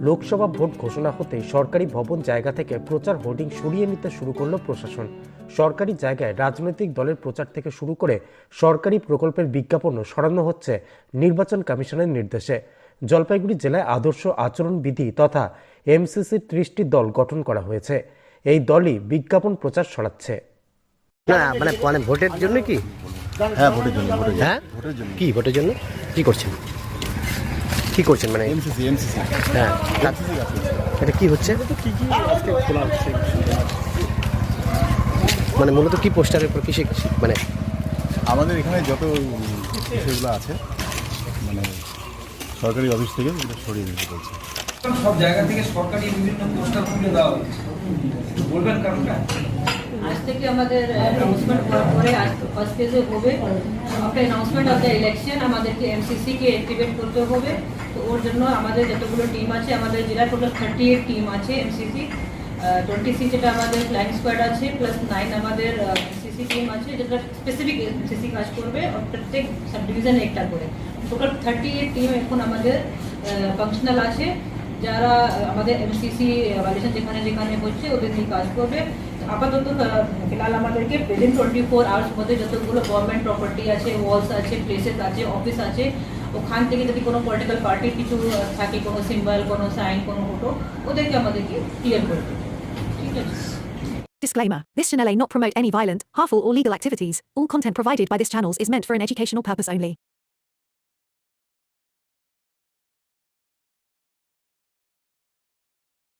Lok Sabha vote ঘোষণা হতেই সরকারি ভবন জায়গা থেকে প্রচার হোর্ডিং সরিয়ে নিতে শুরু করল প্রশাসন। সরকারি জায়গায় রাজনৈতিক দলের প্রচার থেকে শুরু করে সরকারি প্রকল্পের বিজ্ঞাপনও সরানো হচ্ছে নির্বাচন কমিশনের নির্দেশে। জলপাইগুড়ি জেলায় আদর্শ আচরণ বিধি তথা এমসিসির ত্রিশটি দল গঠন করা হয়েছে। এই দলই বিজ্ঞাপন প্রচার সরাচ্ছে। না মানে মানে ভোটের জন্য কি? হ্যাঁ ভোটের জন্য হ্যাঁ ভোটের জন্য। কি ভোটের জন্য? কি করছেন? কি করছেন মানে? এমসিসি এমসিসি হ্যাঁ। এটা কি হচ্ছে? কি কি আজকে খোলা হচ্ছে? মানে মূলত কি পোস্টারের উপর কিসে মানে? আমাদের এখানে যত বিষয়গুলো আছে মানে সরকারি অফিস থেকে সরিয়ে দিতে বলছে। সব জায়গা থেকে সরকারি বিভিন্ন পোস্টার খুলে দেওয়া বলবেন কারণটা? থেকে আমাদের অ্যানাউন্সমেন্ট হওয়ার পরে আজ ফার্স্ট ফেজে হবে। After announcement of the election আমাদেরকে এমসিসি কে অ্যাক্টিভেট করতে হবে। তো ওর জন্য আমাদের যতগুলো টিম আছে, আমাদের জেলা টোটাল থার্টি এইট টিম আছে এমসিসি টোয়েন্টি সিক্স যেটা আমাদের ফ্লাইং স্কোয়াড আছে প্লাস নাইন আমাদের এমসিসি টিম আছে, যেটা স্পেসিফিক এমসিসি কাজ করবে প্রত্যেক সাব ডিভিশনে একটা করে। টোটাল থার্টি এইট টিম এখন আমাদের ফাংশনাল আছে। যারা আমাদের এমসিসি ভ্যালিডেশন যেখানে যেখানে হচ্ছে, ওদের নিয়ে কাজ করবে। আপাতত ফিলহাল আমাদেরকে প্রেজেন্ট টোয়েন্টি ফোর আওয়ার্স মধ্যে যতগুলো গভর্নমেন্ট প্রপার্টি আছে ওয়ালস আছে প্লেসেস আছে অফিস আছে ওখান থেকে যদি কোনো পলিটিক্যাল পার্টির কিছু থাকে কোনো সিম্বল কোনো সাইন কোনো ফটো ওদেরকে আমাদেরকে ক্লিয়ার করতে ঠিক আছে Disclaimer This channel may not promote any violent, harmful, or legal activities. All content provided by this channel is meant for an educational purpose only.